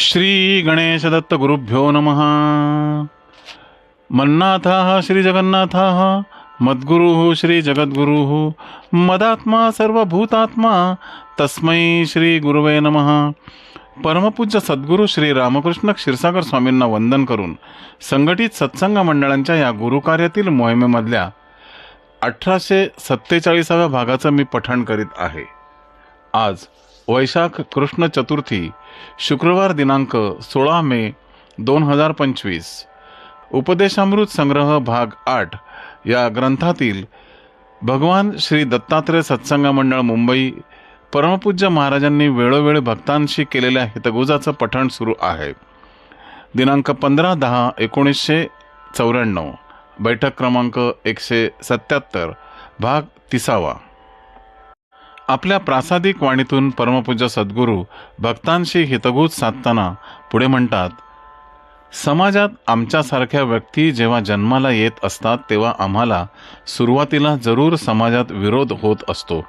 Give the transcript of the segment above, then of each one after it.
श्री गणेश दत्त गुरुभ्यो नमः। मन्नाथः श्री जगन्नाथः मद्गुरुः श्री जगद्गुरुः मदात्मा सर्वभूतात्मा तस्मै श्री गुरुवे नमः। परमपूज्य सद्गुरू श्री रामकृष्ण क्षीरसागर स्वामींना वंदन करून संघटित सत्संग मंडळांच्या या गुरुकार्यातील मोहिमेमधल्या अठराशे सत्तेचाळीसाव्या भागाचं मी पठण करीत आहे. आज वैशाख कृष्ण चतुर्थी शुक्रवार दिनांक सोळा मे दोन हजार पंचवीस. उपदेशामृत संग्रह भाग आठ या ग्रंथातील भगवान श्री दत्तात्रय सत्संग मंडळ मुंबई परमपूज्य महाराजांनी वेळोवेळी भक्तांशी केलेल्या हितगुजाचं पठण सुरू आहे. दिनांक पंधरा दहा एकोणीसशे चौऱ्याण्णव. बैठक क्रमांक एकशे सत्याहत्तर भाग तिसावा. आपल्या प्रासादिक वाणीतून परमपूज्य सद्गुरू भक्तांशी हितगुज साधताना पुढे म्हणतात समाजात आमच्यासारख्या व्यक्ती जेव्हा जन्माला येत असतात तेव्हा आम्हाला सुरुवातीला जरूर समाजात विरोध होत असतो.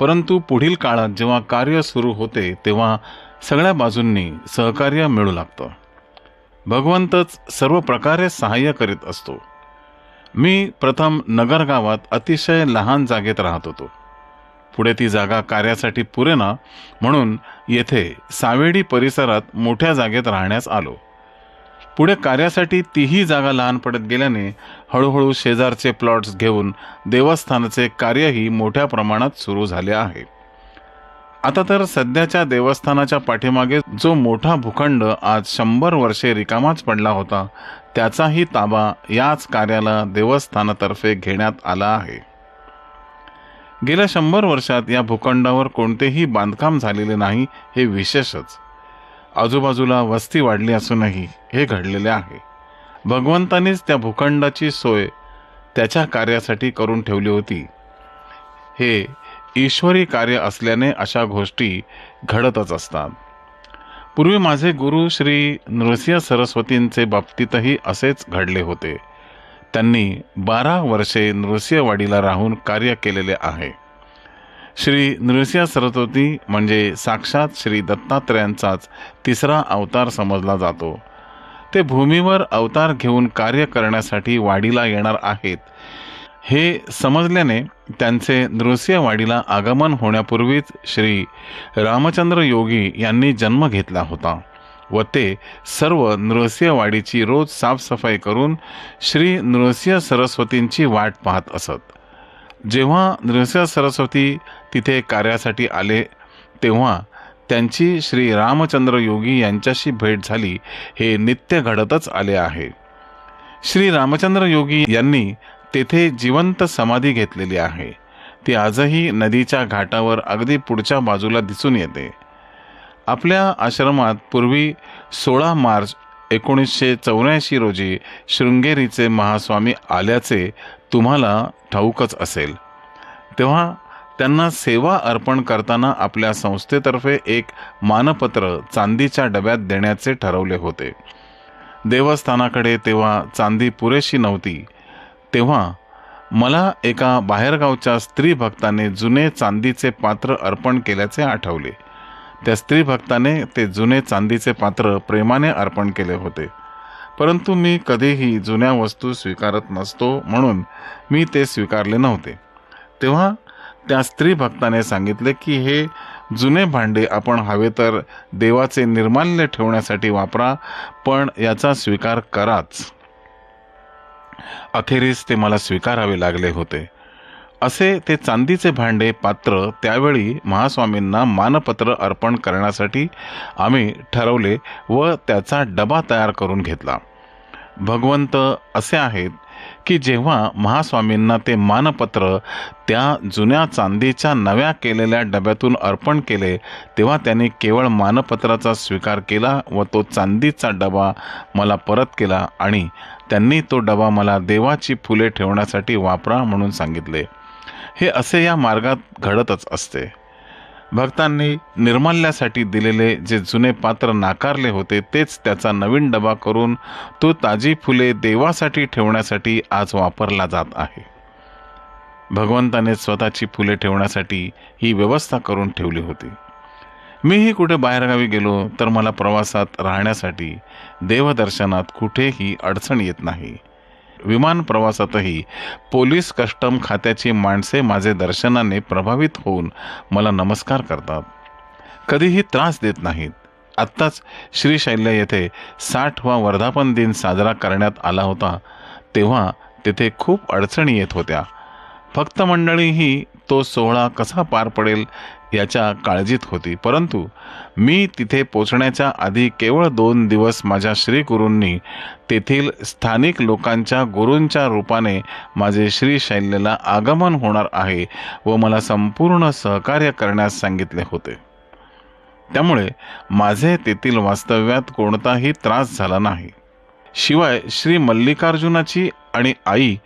परंतु पुढील काळात जेव्हा कार्य सुरू होते तेव्हा सगळ्या बाजूंनी सहकार्य मिळू लागतं. भगवंतच सर्व प्रकारे सहाय्य करीत असतो. मी प्रथम नगर गावात अतिशय लहान जागेत राहत होतो. पुढे ती जागा कार्यासाठी पुरेना म्हणून येथे सावेडी परिसरात मोठ्या जागेत राहण्यास आलो. पुढे कार्यासाठी तीही जागा लहान पडत गेल्याने हळूहळू शेजारचे प्लॉट्स घेऊन देवस्थानाचे कार्यही मोठ्या प्रमाणात सुरू झाले आहे. आता तर सध्याच्या देवस्थानाच्या पाठीमागे जो मोठा भूखंड आज शंभर वर्षे रिकामाच पडला होता त्याचाही ताबा याच कार्याला देवस्थानातर्फे घेण्यात आला आहे. गेल्या शंभर वर्षात या भूखंडावर कोणतेही बांधकाम झालेले नाही हे विशेषच. आजूबाजूला वस्ती वाढली असूनही हे घडलेले आहे. भगवंतानीच त्या भूखंडाची सोय त्याच्या कार्यासाठी करून ठेवली होती. हे ईश्वरी कार्य असल्याने अशा गोष्टी घडतच असतात. पूर्वी माझे गुरु श्री नृसिंह सरस्वतींचे बाबतीतही असेच घडले होते. त्यांनी बारा वर्षे नृसिंहवाडीला राहून कार्य केलेले आहे. श्री नृसिंह सरस्वती म्हणजे साक्षात श्री दत्तात्रयांचाच तिसरा अवतार समजला जातो. ते भूमीवर अवतार घेऊन कार्य करण्यासाठी वाडीला येणार आहेत. हे समजल्याने त्यांचे नृसिंहवाडीला आगमन होण्यापूर्वीच श्री रामचंद्र योगी यांनी जन्म घेतला होता. व ते सर्व नृसिंहवाडीची रोज साफसफाई करून श्री नृसिंह सरस्वतींची वाट पाहत असत. जेव्हा नृसिंह सरस्वती तिथे कार्यासाठी आले तेव्हा त्यांची श्री रामचंद्र योगी यांच्याशी भेट झाली हे नित्य घडतच आले आहे. श्री रामचंद्र योगी यांनी तेथे जिवंत समाधी घेतलेली आहे. ती आजही नदीच्या घाटावर अगदी पुढच्या बाजूला दिसून येते. आपल्या आश्रमात पूर्वी सोळा मार्च एकोणीसशे चौऱ्याऐंशी रोजी शृंगेरीचे महास्वामी आल्याचे तुम्हाला ठाऊकच असेल. तेव्हा त्यांना सेवा अर्पण करताना आपल्या संस्थेतर्फे एक मानपत्र चांदीच्या डब्यात देण्याचे ठरवले होते. देवस्थानाकडे तेव्हा चांदी पुरेशी नव्हती. तेव्हा मला एका बाहेरगावच्या स्त्री भक्ताने जुने चांदीचे पात्र अर्पण केल्याचे आठवले. त्या स्त्री भक्ताने ते जुने चांदीचे पात्र प्रेमाने अर्पण केले होते. परंतु मी कधीही जुन्या वस्तू स्वीकारत नसतो म्हणून मी ते स्वीकारले नव्हते. तेव्हा त्या स्त्री भक्ताने सांगितले की हे जुने भांडे आपण हवे तर देवाचे निर्माल्य ठेवण्यासाठी वापरा पण याचा स्वीकार कराच. अखेरीस ते मला स्वीकारावे लागले होते. असे ते चांदीचे भांडे पात्र त्यावेळी महास्वामींना मानपत्र अर्पण करण्यासाठी आम्ही ठरवले व त्याचा डबा तयार करून घेतला. भगवंत असे आहेत की जेव्हा महास्वामींना ते मानपत्र त्या जुन्या चांदीच्या नव्या केलेल्या डब्यातून अर्पण केले तेव्हा त्यांनी केवळ मानपत्राचा स्वीकार केला व तो चांदीचा डबा मला परत केला आणि त्यांनी तो डबा मला देवाची फुले ठेवण्यासाठी वापरा म्हणून सांगितले. हे असे या मार्गात घडतच असते. भक्तांनी निर्माल्यासाठी दिलेले जे जुने पात्र नाकारले होते तेच त्याचा नवीन डबा करून तो ताजी फुले देवासाठी ठेवण्यासाठी आज वापरला जात आहे. भगवंताने स्वतःची फुले ठेवण्यासाठी ही व्यवस्था करून ठेवली होती. मीही कुठे बाहेरगावी गेलो तर मला प्रवासात राहण्यासाठी देवदर्शनात कुठेही अडचण येत नाही. विमान प्रवासातही पोलीस कस्टम खात्याची माणसे माझे दर्शनाने प्रभावित होऊन मला नमस्कार करतात. कधीही त्रास देत नाहीत. आत्ताच श्रीशैल्य येथे साठवा वर्धापन दिन साजरा करण्यात आला होता. तेव्हा तेथे खूप अडचणी येत होत्या. भक्त मंडळीही तो सोहळा कसा पार पडेल याच्या काळजीत होती. परंतु मी तिथे पोचण्याच्या आधी केवळ दोन दिवस माझ्या श्रीगुरूंनी तेथील स्थानिक लोकांच्या गुरूंच्या रूपाने माझे श्रीशैल्यला आगमन होणार आहे व मला संपूर्ण सहकार्य करण्यास सांगितले होते. त्यामुळे माझे तेथील वास्तव्यात कोणताही त्रास झाला नाही. शिवाय श्री मल्लिकार्जुनाची आणि आई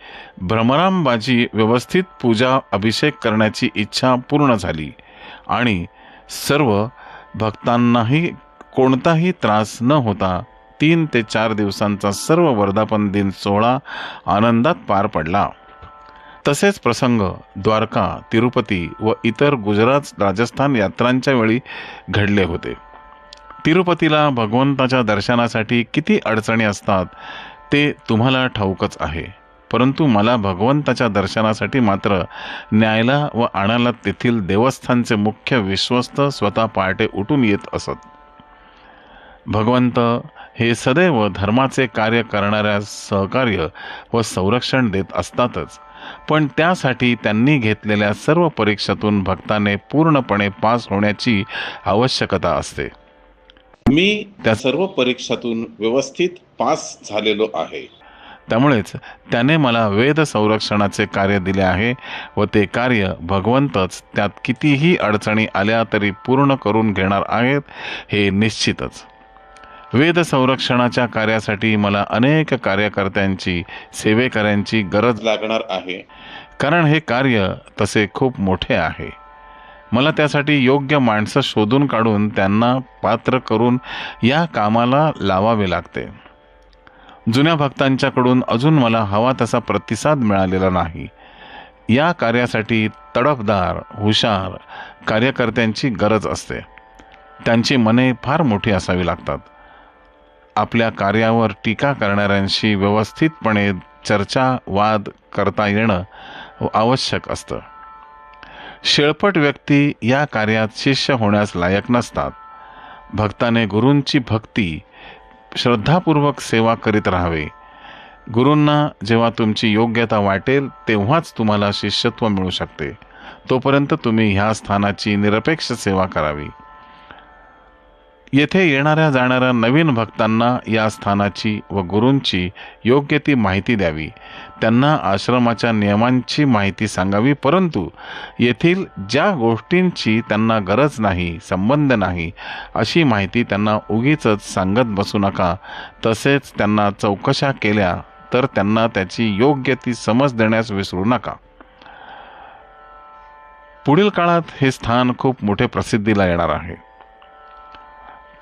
भ्रमरांबाची व्यवस्थित पूजा अभिषेक करण्याची इच्छा पूर्ण झाली. आणि सर्व भक्तांनाही कोणताही त्रास न होता तीन ते चार दिवसांचा सर्व वर्धापन दिन सोहळा आनंदात पार पडला. तसेच प्रसंग द्वारका तिरुपती व इतर गुजरात राजस्थान यात्रांच्या वेळी घडले होते. तिरुपतीला भगवंताच्या दर्शनासाठी किती अडचणी असतात ते तुम्हाला ठाऊकच आहे. परंतु मला भगवंताच्या दर्शनासाठी मात्र न्यायला व आणायला तेथील देवस्थानचे मुख्य विश्वस्त स्वतः पहाटे उठून येत असत. भगवंत हे सदैव धर्माचे कार्य करणाऱ्या सहकार्य व संरक्षण देत असतातच. पण त्यासाठी त्यांनी घेतलेल्या सर्व परीक्षेतून भक्ताने पूर्णपणे पास होण्याची आवश्यकता असते. मी त्या सर्व परीक्षातून व्यवस्थित पास झालेलो आहे. त्यामुळेच त्याने मला वेद संरक्षणाचे कार्य दिले आहे व ते कार्य भगवंतच त्यात कितीही अडचणी आल्या तरी पूर्ण करून घेणार आहेत हे निश्चितच. वेद संरक्षणाच्या कार्यासाठी मला अनेक कार्यकर्त्यांची सेवेकऱ्यांची गरज लागणार आहे. कारण हे कार्य तसे खूप मोठे आहे. मला त्यासाठी योग्य माणसं शोधून काढून त्यांना पात्र करून या कामाला लावावे लागते. जुन्या भक्तांच्याकडून अजून मला हवा तसा प्रतिसाद मिळालेला नाही. या कार्यासाठी तडफदार हुशार कार्यकर्त्यांची गरज असते. त्यांची मने फार मोठी असावी लागतात. आपल्या कार्यावर टीका करणाऱ्यांशी व्यवस्थितपणे चर्चा वाद करता येणं आवश्यक असतं. शेळपट व्यक्ती या कार्यात शिष्य होण्यास लायक नसतात. भक्ताने गुरूंची भक्ती श्रद्धापूर्वक सेवा करीत राहावे. गुरूंना जेव्हा तुमची योग्यता वाटेल तेव्हाच तुम्हाला शिष्यत्व मिळू शकते. तोपर्यंत तुम्ही ह्या स्थानाची निरपेक्ष सेवा करावी. येथे येणाऱ्या जाणाऱ्या नवीन भक्तांना या स्थानाची व गुरूंची योग्य ती माहिती द्यावी. त्यांना आश्रमाच्या नियमांची माहिती सांगावी परंतु येथील ज्या गोष्टींची त्यांना गरज नाही संबंध नाही अशी माहिती त्यांना उगीच सांगत बसू नका. तसेच त्यांना चौकशा केल्या तर त्यांना त्याची योग्य ती समज देण्यास विसरू नका. पुढील काळात हे स्थान खूप मोठे प्रसिद्धीला येणार आहे.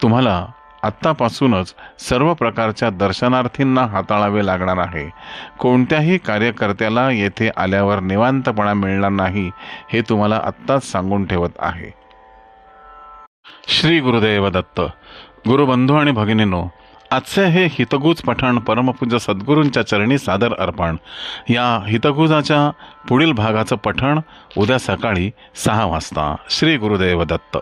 तुम्हाला आत्तापासूनच सर्व प्रकारच्या दर्शनार्थींना हाताळावे लागणार आहे. कोणत्याही कार्यकर्त्याला येथे आल्यावर निवांतपणा मिळणार नाही हे तुम्हाला आत्ताच सांगून ठेवत आहे. श्री गुरुदेव दत्त गुरुबंधू आणि भगिनीनो आजचे हे हितगुज पठण परमपूज्य सद्गुरूंच्या चरणी सादर अर्पण. या हितगुजाच्या पुढील भागाचं पठण उद्या सकाळी सहा वाजता. श्री गुरुदेव दत्त.